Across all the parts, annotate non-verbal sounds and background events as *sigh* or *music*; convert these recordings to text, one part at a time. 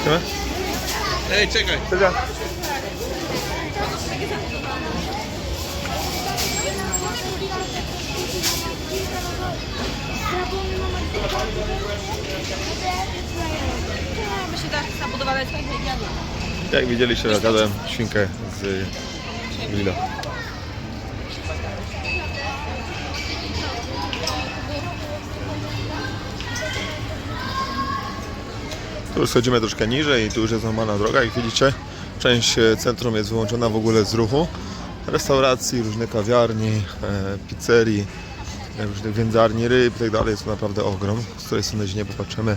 Chcemy? Ej, czekaj. Sylwia. My się tak zabudowane jest Jak widzieliście, zjadłem świnkę z grilla. Tu już schodzimy troszkę niżej i tu już jest normalna droga. Jak widzicie, część e, centrum jest wyłączona w ogóle z ruchu. Restauracji, różnych kawiarni, e, pizzerii, e, różnych wędzarni, ryb i tak dalej. Jest tu naprawdę ogrom. Z której strony nie popatrzymy,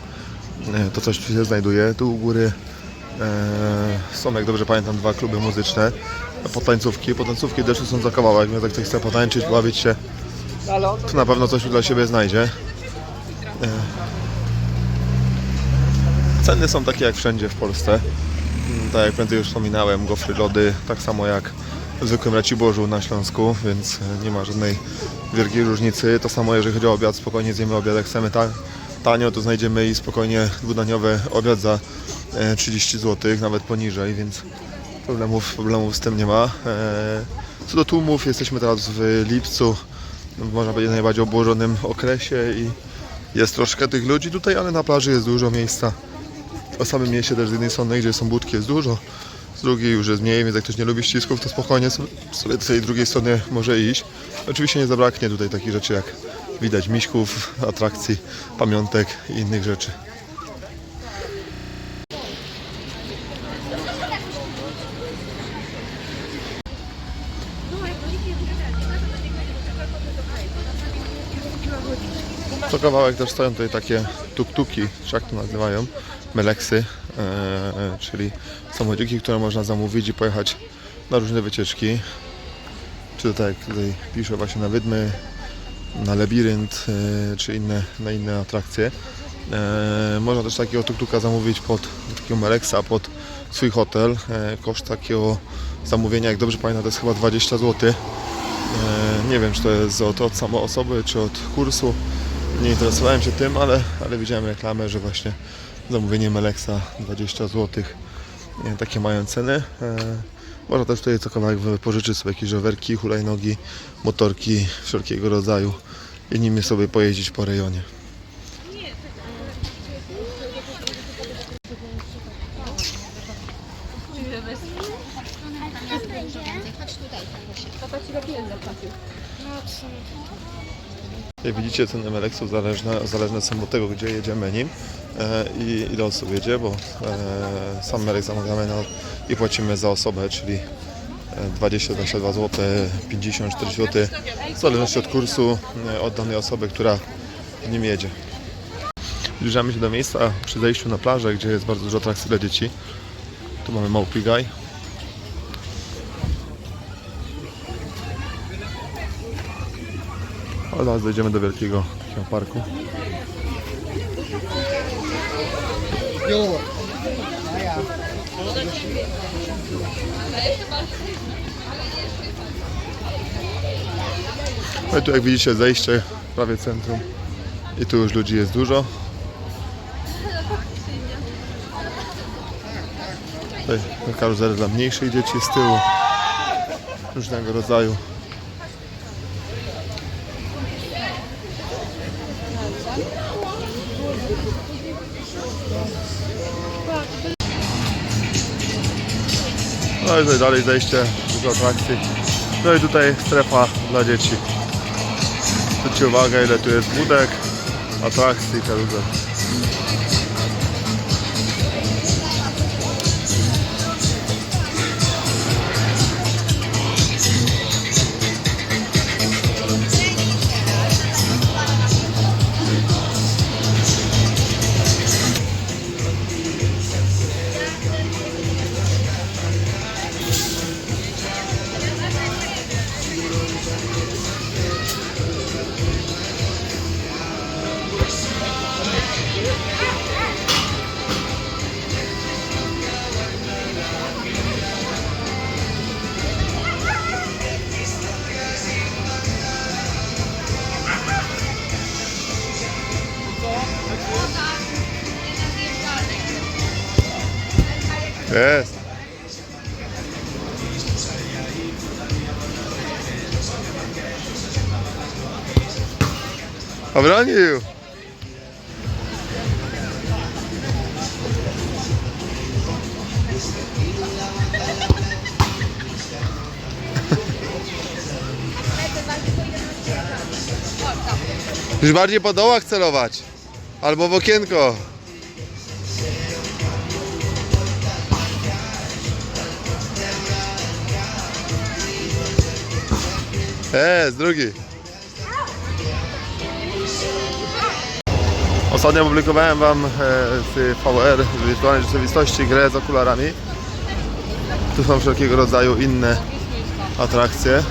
to coś tu się znajduje. Tu u góry są, jak dobrze pamiętam, dwa kluby muzyczne. Potańcówki. Potańcówki też są za kawałek, więc jak ktoś chce potańczyć, bawić się, to na pewno coś dla siebie znajdzie. E, Ceny są takie jak wszędzie w Polsce. Mm, Tak jak prędzej już wspominałem, gofry, lody, tak samo jak w zwykłym Raciborzu na Śląsku, więc e, nie ma żadnej wielkiej różnicy. To samo jeżeli chodzi o obiad, spokojnie zjemy obiad. Jak chcemy ta, tanio, to znajdziemy i spokojnie dwudaniowy obiad za e, 30 zł, nawet poniżej, więc problemów, problemów z tym nie ma. E, Co do tłumów, jesteśmy teraz w lipcu, można powiedzieć najbardziej obłożonym okresie i jest troszkę tych ludzi tutaj, ale na plaży jest dużo miejsca. O samym mieście też z jednej strony, gdzie są budki, jest dużo, z drugiej już jest mniej, więc jak ktoś nie lubi ścisków, to spokojnie sobie z tej drugiej strony może iść. Oczywiście nie zabraknie tutaj takich rzeczy jak widać miśków, atrakcji, pamiątek i innych rzeczy. Co kawałek też stoją tutaj takie tuk-tuki, czy jak to nazywają, meleksy, e, e, czyli samochodziki, które można zamówić i pojechać na różne wycieczki. Czy to tak jak tutaj pisze właśnie na Wydmy, na Labirynt, e, czy inne, na inne atrakcje. Można też takiego tuk-tuka zamówić pod takiego meleksa, pod swój hotel. Koszt takiego zamówienia, jak dobrze pamiętam, to jest chyba 20 zł. Nie wiem, czy to jest od, od samej osoby, czy od kursu. Nie interesowałem się tym, ale, ale widziałem reklamę, że właśnie zamówienie Meleksa 20 zł. E, Takie mają ceny. E, Można też tutaj co kawałek pożyczyć sobie jakieś rowerki, hulajnogi, motorki wszelkiego rodzaju i nimi sobie pojeździć po rejonie. Jak widzicie, ceny Melexów zależne, zależne są od tego, gdzie jedziemy nim e, i ile osób jedzie, bo e, sam Melex zamawiamy na, i płacimy za osobę, czyli e, 20-22 zł, 50-40 zł, w zależności od kursu, e, od danej osoby, która nim jedzie. Zbliżamy się do miejsca przy zejściu na plażę, gdzie jest bardzo dużo atrakcji dla dzieci. Tu mamy Małpigaj. Ale zaraz dojdziemy do wielkiego parku. No i tu jak widzicie zejście prawie centrum i tu już ludzi jest dużo. Tutaj karuzele dla mniejszych dzieci z tyłu różnego rodzaju. No i dalej zejście do atrakcji. No i tutaj strefa dla dzieci. Zwróćcie uwagę ile tu jest budek, atrakcji i. Jest. Obronił. Już bardziej po dołach celować. Albo w okienko. Jest, drugi. Ostatnio publikowałem Wam e, z VR, z wirtualnej rzeczywistości, grę z okularami. Tu są wszelkiego rodzaju inne atrakcje.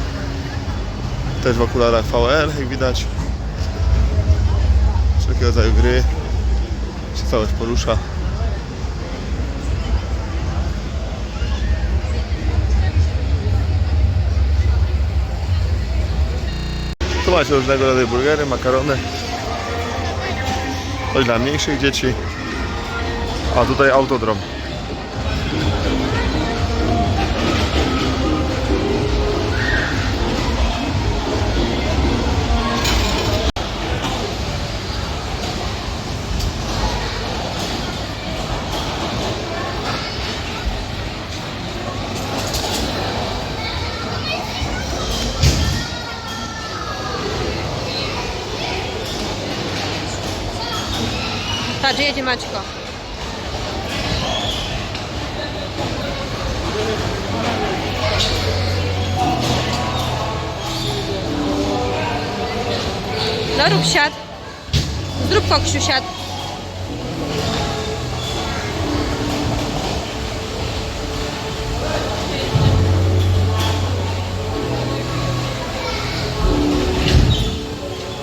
Też w okularach VR, jak widać. Wszelkiego rodzaju gry. Się całość porusza. Tu macie różnego rodzaju burgery, makarony. Coś dla mniejszych dzieci. A tutaj autodrom. No siad. Zrób koksiu siad.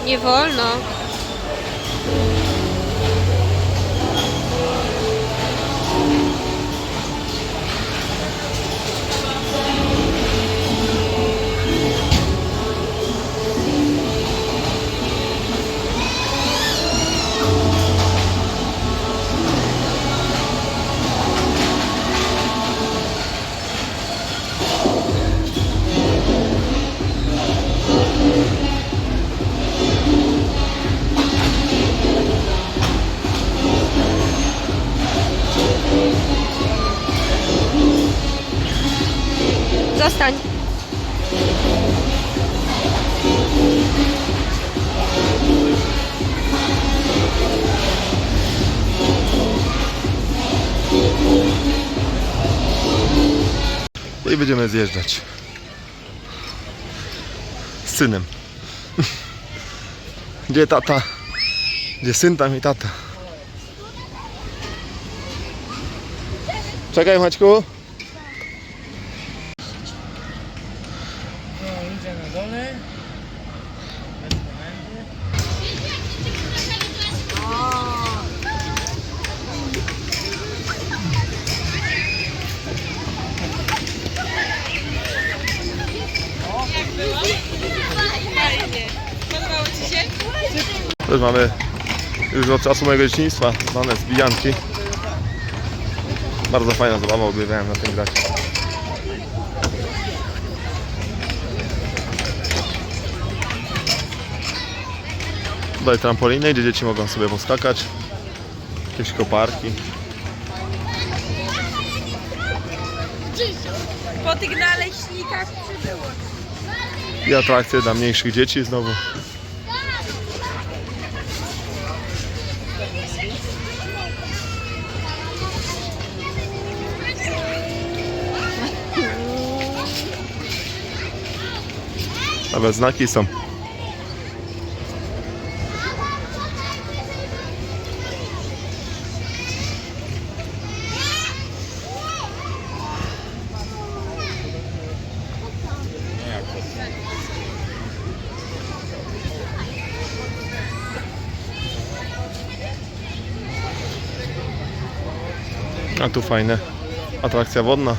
Nie wolno. I będziemy zjeżdżać. Z synem. *laughs* Gdzie tata? Gdzie syn, tam i tata. Czekaj Maćku. Też mamy już od czasu mojego dzieciństwa znane zbijanki. Bardzo fajna zabawa, uwielbiałem na tym grać. Tutaj trampoliny, gdzie dzieci mogą sobie poskakać. Jakieś koparki. Po tych naleśnikach przybyło. I atrakcje dla mniejszych dzieci znowu. Nawet znaki są. A tu fajne. Atrakcja wodna.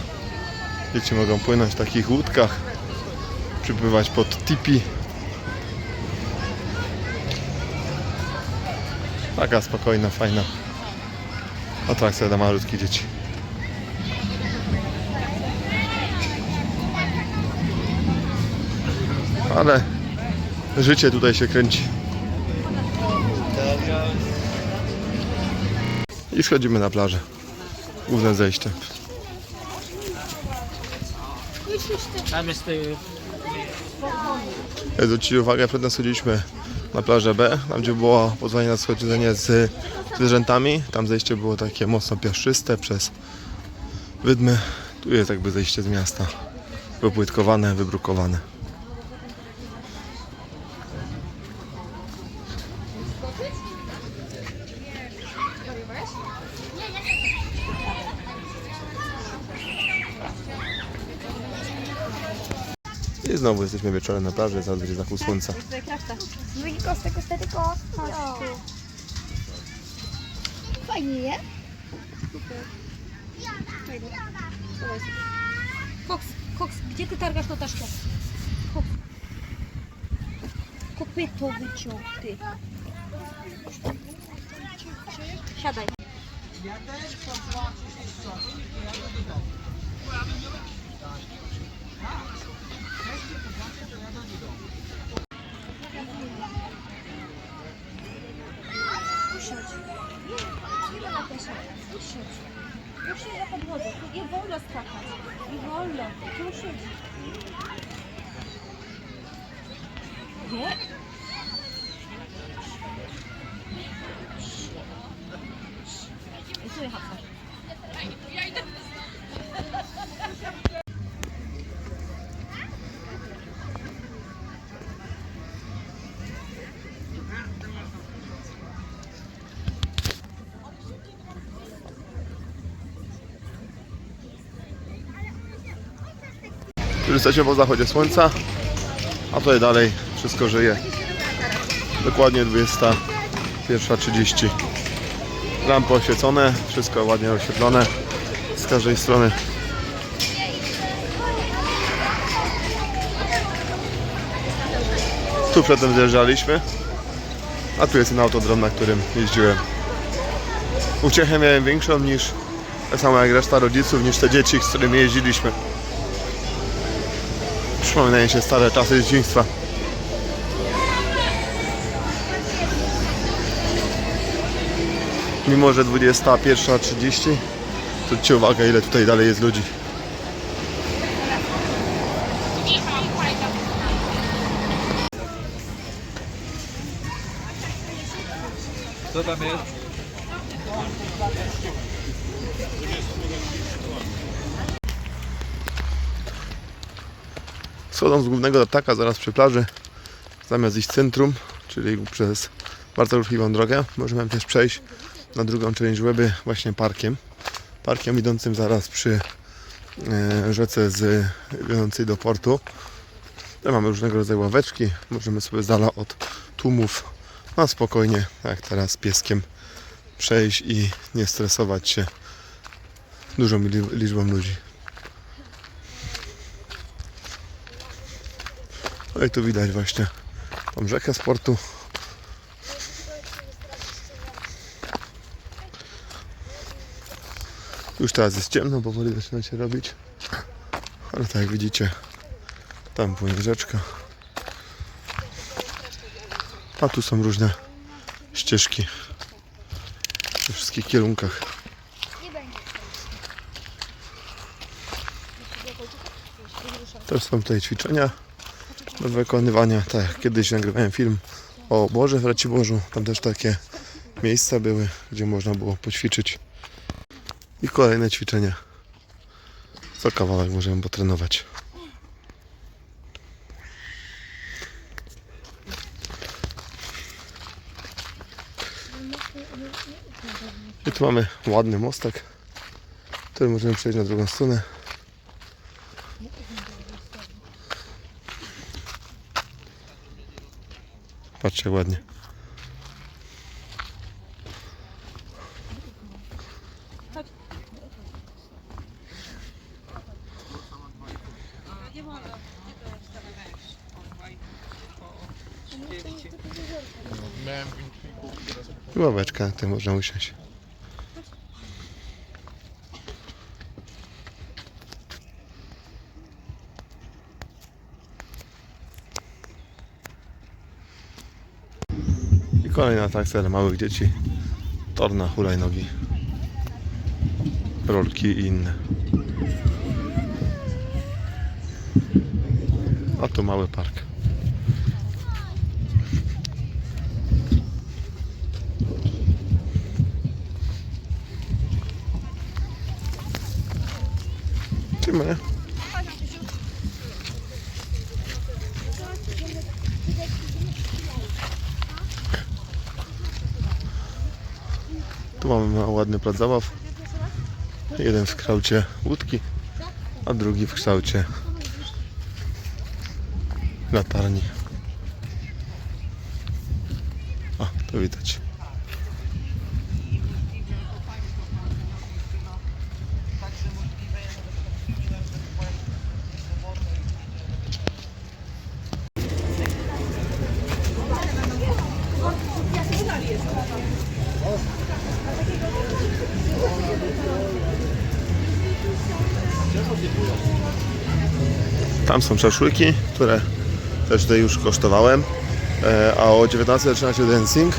Dzieci mogą płynąć w takich łódkach przypływać pod tipi. Taka spokojna, fajna atrakcja dla malutkich dzieci. Ale życie tutaj się kręci. I schodzimy na plażę. Główne zejście. Tam jest y, ja zwrócić uwagę, przedtem schodziliśmy na plażę B, tam gdzie było pozwolenie na schodzenie z zwierzętami. Tam zejście było takie mocno piaszczyste przez wydmy. Tu jest jakby zejście z miasta. Wypłytkowane, wybrukowane. I znowu jesteśmy wieczorem na plaży, zaraz będzie zachód słońca. Drugi kostek, kostek, kostek. Fajnie, nie? Koks, koks, gdzie ty targasz tą taszkę? Koks. Kopyto wyciąg, ty. Siadaj. Nie, ma na nie wolno skakać. Nie wolno. Tu usiądź. Nie? Jesteśmy po zachodzie słońca, a tutaj dalej wszystko żyje. Dokładnie 21.30. Lampy oświecone, wszystko ładnie oświetlone z każdej strony. Tu przedtem zjeżdżaliśmy, a tu jest ten autodrom, na którym jeździłem. Uciechę miałem większą niż tak samo jak reszta rodziców, niż te dzieci, z którymi jeździliśmy. Przypominają się stare czasy dzieciństwa. Mimo, że 21.30, zwróćcie uwagę ile tutaj dalej jest ludzi. Co tam jest? Schodząc z głównego taka zaraz przy plaży, zamiast iść centrum, czyli przez bardzo ruchliwą drogę, możemy też przejść na drugą część Łeby właśnie parkiem. Parkiem idącym zaraz przy e, rzece z, wiodącej do portu. Tutaj mamy różnego rodzaju ławeczki, możemy sobie z dala od tłumów na spokojnie, tak jak teraz pieskiem, przejść i nie stresować się dużą li- liczbą ludzi. No i tu widać właśnie tą rzekę sportu. Już teraz jest ciemno, powoli zaczyna się robić. Ale tak jak widzicie, tam płynie rzeczka. A tu są różne ścieżki we wszystkich kierunkach. Też są tutaj ćwiczenia do wykonywania. Tak, jak kiedyś nagrywałem film o oborze w Raciborzu. Tam też takie miejsca były, gdzie można było poćwiczyć. I kolejne ćwiczenia. Co kawałek możemy potrenować. I tu mamy ładny mostek, który możemy przejść na drugą stronę. Patrzcie ładnie. Ławeczka, tutaj można usiąść. Kolejna atrakcja dla małych dzieci. Tor hulajnogi. Rolki i inne. A tu mały park. Idziemy. Tu mamy ładny plac zabaw. Jeden w kształcie łódki, a drugi w kształcie latarni. A, to widać. Tam są szaszłyki, które też tutaj już kosztowałem. E, A o 19 zaczyna się dancing.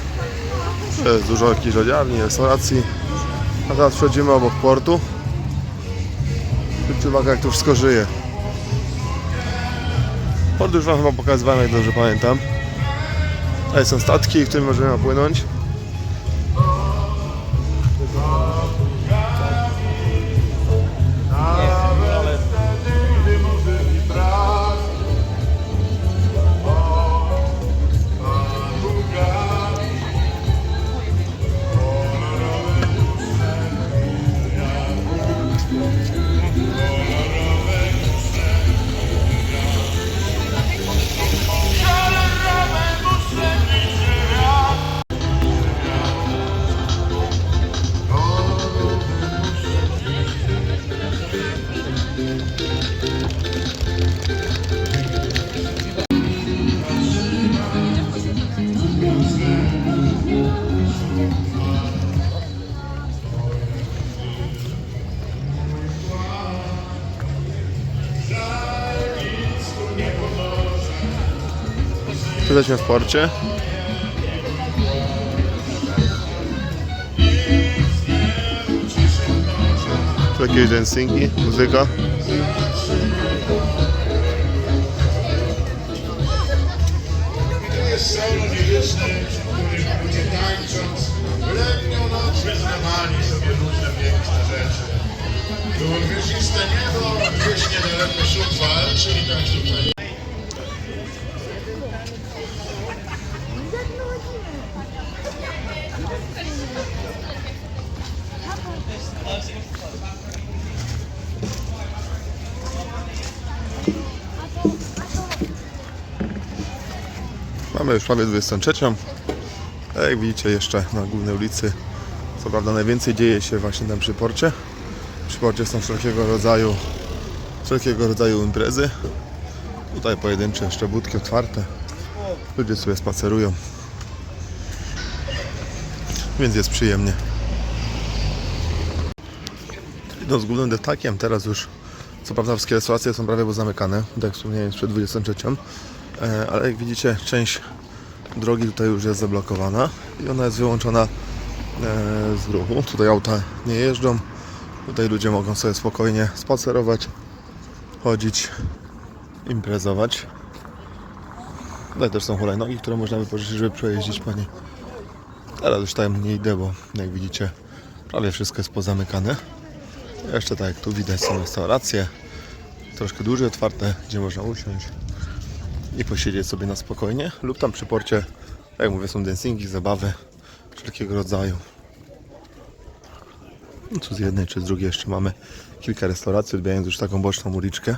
Jest dużo jakichś odziarni, restauracji. A teraz przechodzimy obok portu. Zwróćcie uwagę jak to wszystko żyje. Port już Wam chyba pokazywałem, jak dobrze pamiętam. Tutaj są statki, którymi możemy opłynąć. Jesteśmy w porcie. Tu jakieś dancingi, muzyka. wyznawali sobie różne piękne rzeczy. Było gwiaździste niebo, gdzieś niedaleko szum fal, czyli tak tutaj. Mamy już prawie 23. A jak widzicie jeszcze na głównej ulicy co prawda najwięcej dzieje się właśnie tam przy porcie. Przy porcie są wszelkiego rodzaju wszelkiego rodzaju imprezy. Tutaj pojedyncze jeszcze budki otwarte. Ludzie sobie spacerują. Więc jest przyjemnie. Idąc głównym detakiem, teraz już co prawda wszystkie restauracje są prawie zamykane, tak jak wspomniałem przed 23, e, ale jak widzicie część drogi tutaj już jest zablokowana i ona jest wyłączona e, z ruchu. Tutaj auta nie jeżdżą, tutaj ludzie mogą sobie spokojnie spacerować, chodzić, imprezować. Tutaj też są hulajnogi, które można wypożyczyć, żeby przejeździć Pani. Teraz już tam nie idę, bo jak widzicie prawie wszystko jest pozamykane. Jeszcze tak jak tu widać są restauracje, troszkę dłużej otwarte, gdzie można usiąść i posiedzieć sobie na spokojnie. Lub tam przy porcie, tak jak mówię, są dancingi, zabawy wszelkiego rodzaju. No tu z jednej czy z drugiej jeszcze mamy kilka restauracji, odbijając już taką boczną uliczkę.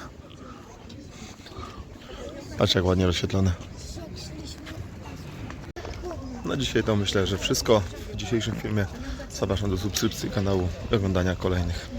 Patrz jak ładnie rozświetlone. Na dzisiaj to myślę, że wszystko. W dzisiejszym filmie zapraszam do subskrypcji kanału i oglądania kolejnych.